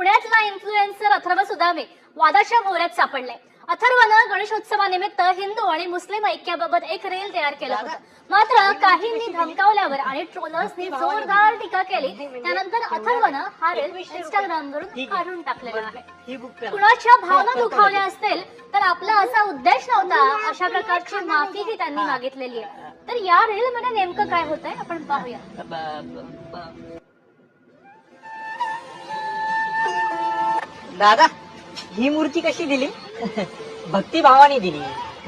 पुण्यातला इन्फ्लुएन्सर अथर्व सुदामे वादाच्या भोवऱ्यात सापडले. अथर्वनं गणेशोत्सवानिमित्त हिंदू आणि मुस्लिम ऐक्याबाबत एक रील तयार केलं होतं. मात्र काहींनी धमकावल्यावर आणि ट्रोलर्सनी जोरदार टीका केली त्यानंतर अथर्वनं हा रील इंस्टाग्रामवरून काढून टाकलेला आहे. ही कुणाच्या भावना दुखावल्या असतील तर आपला असा उद्देश नव्हता. अशा प्रकारची माफीही त्यांनी मागितलेली आहे. तर या रील मध्ये नेमकं काय होतंय? आपण पाहूया. दादा ही मूर्ती कशी दिली? भक्ती भावाने दिली.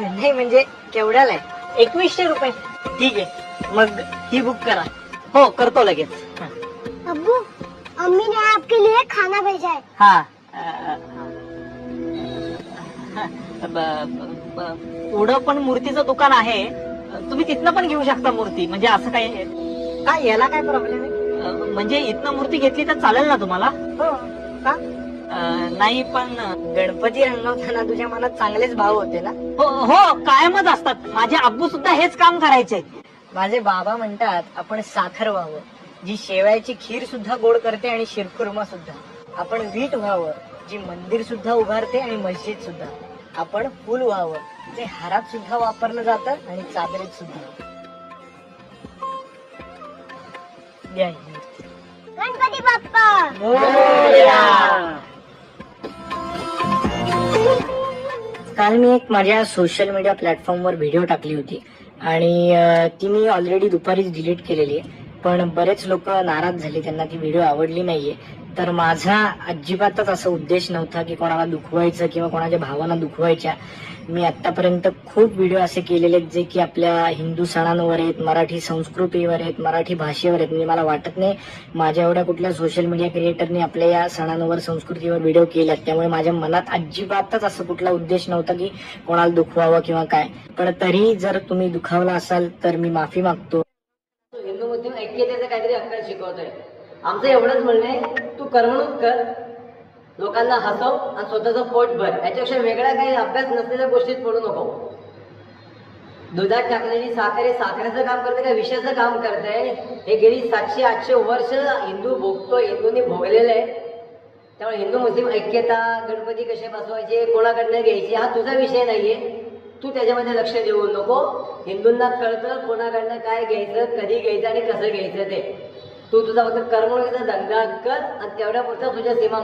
नाही म्हणजे केवढ्याला आहे एकवीसशे रुपये. ठीक आहे. मग ही बुक करा. हो करतो लगेच. अब्बू अम्मी ने आपके लिए खाना भेजा है. हा. अ. ब- ब- ब- पुढं पण मूर्तीचं दुकान आहे. तुम्ही तिथनं पण घेऊ शकता मूर्ती. म्हणजे असं काही काय याला काय प्रॉब्लेम आहे? म्हणजे इथनं मूर्ती घेतली तर चालेल ना तुम्हाला? हो का? नाही पण गणपती रंगवताना तुझ्या मनात चांगलेच भाव होते ना? हो हो कायमच असतात. माझे आब्बू सुद्धा हेच काम करायचे. माझे बाबा म्हणतात आपण साखर व्हावं जी शेवयाची खीर सुद्धा गोड करते आणि शिरखुर्मा सुद्धा. आपण वीट व्हावं जी मंदिर सुद्धा उभारते आणि मस्जिद सुद्धा. आपण फुल व्हावं जे हारात सुद्धा वापरलं जातं आणि चादरीत सुद्धा. ही. गणपती बाप्पा! काल मी एक माझ्या सोशल मीडिया प्लॅटफॉर्मवर व्हिडिओ टाकली होती. आणि ती मी ऑलरेडी दुपारीच डिलीट केलेली आहे. पण बरेच लोक नाराज झाले त्यांना ती व्हिडिओ आवडली नाहीये. तर माझा अजिबातच असा उद्देश नव्हता की कोणाला दुखवायचं किंवा कोणाच्या भावना दुखवायच्या. मी आतापर्यंत खूप व्हिडिओ असे केलेले आहेत जे की आपल्या हिंदू सणांवर आहेत मराठी संस्कृतीवर आहेत मराठी भाषेवर आहेत. म्हणजे मला वाटत नाही माझ्या एवढ्या कुठल्या सोशल मीडिया क्रिएटरने आपल्या या सणांवर संस्कृतीवर व्हिडिओ केल्यात. त्यामुळे माझ्या मनात अजिबातच असं कुठला उद्देश नव्हता की कोणाला दुखवावं किंवा काय. पण तरी जर तुम्ही दुखावला असाल तर मी माफी मागतो. हिंदू मुस्लिम ऐक्यतेचं काहीतरी अक्कल आहे आमचं एवढंच म्हणणं आहे तू करमणूक कर. लोकांना हसव आणि स्वतःचं पोट भर. याच्यापेक्षा वेगळा काही अभ्यास नसलेल्या गोष्टीत पडू नको. दुधात टाकलेली साखर हे साखरेचं काम करते का विषयाचं काम करते? हे गेली सातशे आठशे वर्ष हिंदू भोगतो हिंदूंनी भोगलेलं आहे. त्यामुळे हिंदू मुस्लिम ऐक्यता गणपती कसे बसवायचे कोणाकडनं घ्यायचे हा तुझा विषय नाहीये. तू त्याच्यामध्ये लक्ष देऊ नको. हिंदूंना कळतं कोणाकडनं काय घ्यायचं कधी घ्यायचं आणि कसं घ्यायचं ते. तू तुझा फक्त कर्मणुकीचा धंदा कर आणि तेवढ्या पुरता तुझ्या सीमा